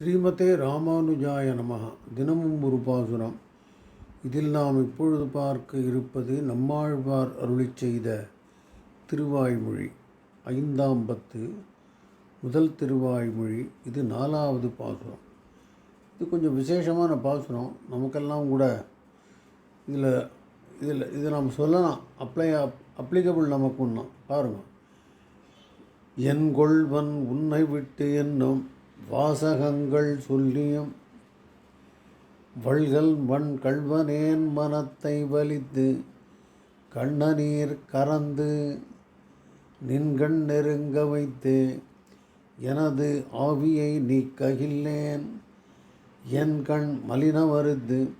ஸ்ரீமதே ராமானுஜாய நமः தினமும் ஒரு பாசுரம். இதில் நாம் இப்பொழுது பார்க்க இருப்பது நம்மாழ்வார் அருளி செய்த திருவாய்மொழி. ஐந்தாம் பத்து முதல் திருவாய்மொழி. இது நாலாவது பாசுரம். இது கொஞ்சம் விசேஷமான பாசுரம். நமக்கெல்லாம் கூட இதில் இதில் இதை நாம் சொல்லலாம். அப்ளை அப்ளிகபிள் நமக்கு ஒன்றும் பாருங்கள் என் கொள்வன் உன்னை விட்டு என்னும் வாசகங்கள் சொல்லியும் வள்கள் வன் கள்வனேன் மனத்தை வலித்து கண்ணநீர் கறந்து நின்கண் நெருங்க வைத்து எனது ஆவியை நீக்ககில்லேன். என் கண் மலின வருது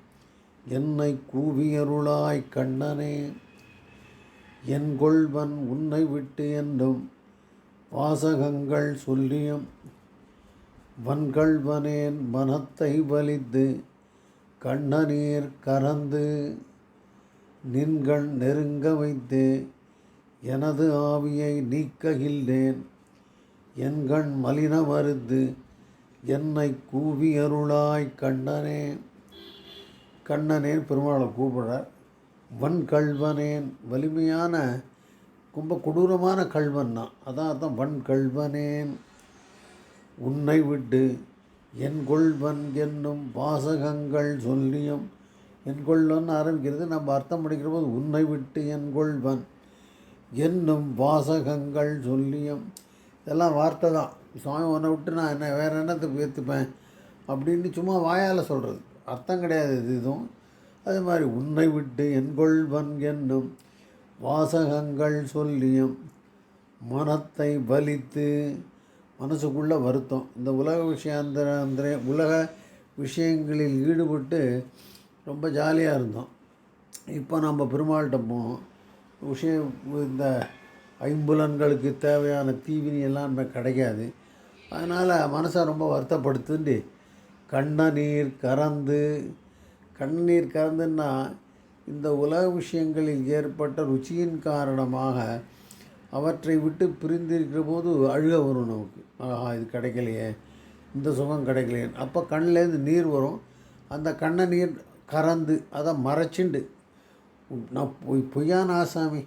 என்னை கூவியருளாய் கண்ணனே. என் கொள்வன் உன்னை விட்டு என்றும் வாசகங்கள் சொல்லியும் வன்கள்வனேன் மனத்தை வலித்து கண்ணநீர் கறந்து நின்கள் நெருங்க வைத்து எனது ஆவியை நீக்ககில்லேன் என் கண் மலின மருந்து என்னை கூவி அருளாய் கண்ணனே. கண்ணனேன் பெருமாளை கூப்பிடுறார். வன்கள்வனேன் வலிமையான ரொம்ப கொடூரமான கல்வன் தான் அதான் அர்த்தம் வன்கள்வனேன். உன்னை விட்டு என் கொள்வன் என்னும் வாசகங்கள் சொல்லியும் என் கொள்வன் ஆரம்பிக்கிறது நம்ம அர்த்தம் படிக்கிற போது உன்னை விட்டு என் கொள்வன் என்னும் வாசகங்கள் சொல்லியும். இதெல்லாம் வார்த்தை தான். சுவாமி உன்னை விட்டு நான் என்ன வேறு என்னத்துக்கு ஏற்றுப்பேன் அப்படின்னு சும்மா வாயால் சொல்கிறது அர்த்தம் கிடையாது இது இதுவும். அதே மாதிரி உன்னை விட்டு என் கொள்வன் என்னும் வாசகங்கள் சொல்லியும் மனத்தை வலித்து மனசுக்குள்ளே வருத்தம். இந்த உலக விஷயாந்திர அந்த உலக விஷயங்களில் ஈடுபட்டு ரொம்ப ஜாலியாக இருந்தோம். இப்போ நம்ம பெருமாள்கிட்ட போவோம். விஷயம் இந்த ஐம்புலன்களுக்கு தேவையான தீவினி எல்லாம் நம்ம கிடைக்காது. அதனால் மனசை ரொம்ப வருத்தப்படுத்துண்டு கண்ணநீர் கறந்து கண்ணீர் கறந்துன்னா இந்த உலக விஷயங்களில் ஏற்பட்ட ருச்சியின் காரணமாக அவற்றை விட்டு பிரிந்திருக்கிற போது அழுக வரும் நமக்கு. ஆஹா இது கிடைக்கலையே. இந்த சுகம் கிடைக்கலையே. அப்போ கண்ணிலேருந்து நீர் வரும். அந்த கண்ணை நீர் கறந்து அதை மறைச்சிண்டு நான் பொய் பொய்யான ஆசாமி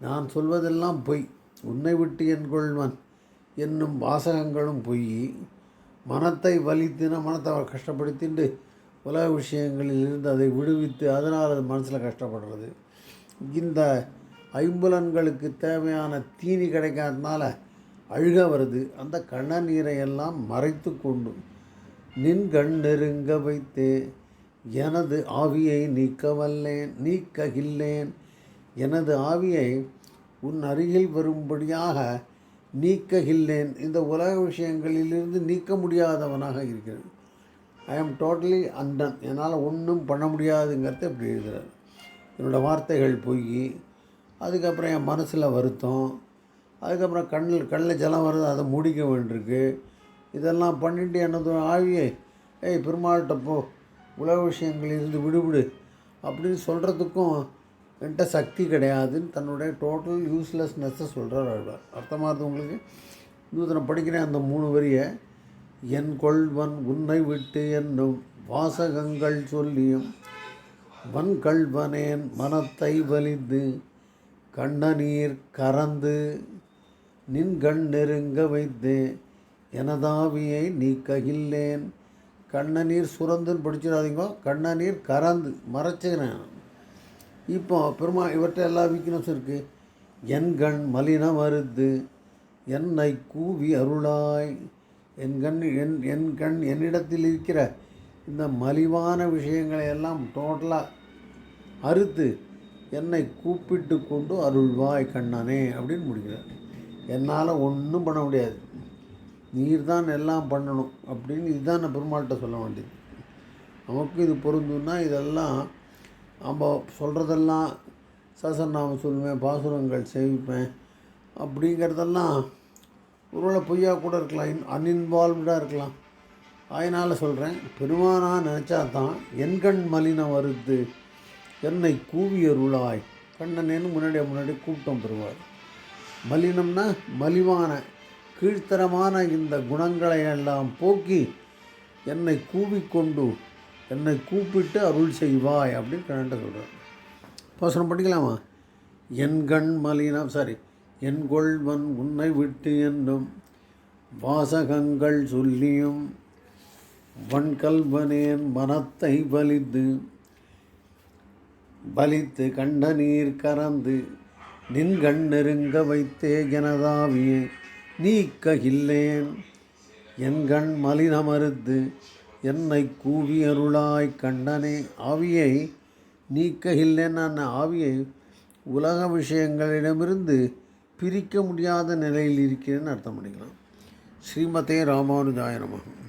நான் சொல்வதெல்லாம் பொய். உன்னை விட்டு என் கொள்வன். என்னும் வாசகங்களும் பொய். மனத்தை வலித்துன மனத்தை கஷ்டப்படுத்திண்டு உலக விஷயங்களில் இருந்து அதை விடுவித்து அதனால் அது மனசில் கஷ்டப்படுறது. இந்த ஐம்புலன்களுக்கு தேவையான தீனி கிடைக்காதனால அழுக வருது. அந்த கண்ணநீரை எல்லாம் மறைத்து கொண்டு நின் கண் நெருங்க வைத்து எனது ஆவியை நீக்கவல்லேன் நீக்ககில்லேன் எனது ஆவியை உன் அருகில் வரும்படியாக நீக்ககில்லேன் இந்த உலக விஷயங்களிலிருந்து நீக்க முடியாதவனாக இருக்கிறது ஐ ஆம் டோட்டலி அண்டன் என்னால் ஒன்றும் பண்ண முடியாதுங்கிறத இப்படி எழுதுகிறார் என்னோடய வார்த்தைகள் பொய் அதுக்கப்புறம் என் மனசில் வருத்தம். அதுக்கப்புறம் கண்ணில் கண்ணில் ஜலம் வருது அதை முடிக்க வேண்டியிருக்கு. இதெல்லாம் பண்ணிட்டு எனது ஆவியை ஏய் பெருமாள்கிட்ட போ உலக விஷயங்களிலிருந்து விடுவிடு அப்படின்னு சொல்கிறதுக்கும் என்கிட்ட சக்தி கிடையாதுன்னு தன்னுடைய டோட்டல் யூஸ்லெஸ்னஸ்ஸை சொல்கிறார் ஆழ்வார் அர்த்தமாகுது உங்களுக்கு? நூத்தனை படிக்கிறேன் அந்த மூணு வரியை. என் கொள்வன் உன்னை விட்டு என்னும் வாசகங்கள் சொல்லியும் வன்கள்வனேன் மனத்தை வலிந்து கண்ணநீர் கறந்து நின் கண் நெருங்க வைத்து எனதாவியை நீக்ககில்லேன் கண்ணநீர் சுரந்துன்னு படிச்சிடாதீங்க கண்ணநீர் கறந்து மறைச்சுக்கிறேன். இப்போ பெருமா இவர்கிட்ட எல்லா வீக்னஸும் இருக்குது என் கண் மலினம் மறுத்து என்னை கூவி அருளாய். என் கண் என் என் கண் என்னிடத்தில் இருக்கிற இந்த மலிவான விஷயங்களை எல்லாம் டோட்டலாக அறுத்து என்னை கூப்பிட்டு கொண்டு அருள்வாய் கண்ணனே அப்படின்னு முடிக்கிறார். என்னால் ஒன்றும் பண்ண முடியாது. நீர் தான் எல்லாம் பண்ணணும் அப்படின்னு இதுதான் நான் பெருமாள்கிட்ட சொல்ல வேண்டியது. நமக்கு இது பொருந்துன்னா இதெல்லாம் நம்ம சொல்கிறதெல்லாம் சசநாம சொல்லுவேன் பாசுரங்கள் சேவிப்பேன் அப்படிங்கிறதெல்லாம் ஒருவேளை பொய்யா கூட இருக்கலாம் இன் அன்இன்வால்வ்டாக இருக்கலாம். அதனால் சொல்கிறேன் பெருமானா நினச்சா தான் என் கண் மலினம் வருது. என்னை கூவியருளாய். கண்ணனேன்னு முன்னாடியே முன்னாடி கூப்பிட்டோம் பெறுவார். மலினம்னா மலிவான கீழ்த்தரமான இந்த குணங்களை எல்லாம் போக்கி என்னை கூவிக்கொண்டு என்னை கூப்பிட்டு அருள் செய்வாய் அப்படின்னு கண்ணன் சொல்கிறார் பாசனம் படிக்கலாமா? என் கண் மலினம் சாரி என் கொள்வன் உன்னை விட்டு என்னும் வாசகங்கள் சொல்லியும் வன்கல்வனேன் மனத்தை வலிந்து பலித்து கண்ட நீர் கறந்து நின் கண் நெருங்க வைத்தே எனதாவியை நீக்ககில்லேன் என் கண் மலினமறுத்து என்னை கூவி அருளாய் கண்டனே ஆவியை நீக்ககில்லேன் நான் ஆவியை உலக விஷயங்களிடமிருந்து பிரிக்க முடியாத நிலையில் இருக்கிறேன்னு அர்த்தம் பண்ணிக்கலாம். ஸ்ரீமதே ராமானுஜாயனமாகும்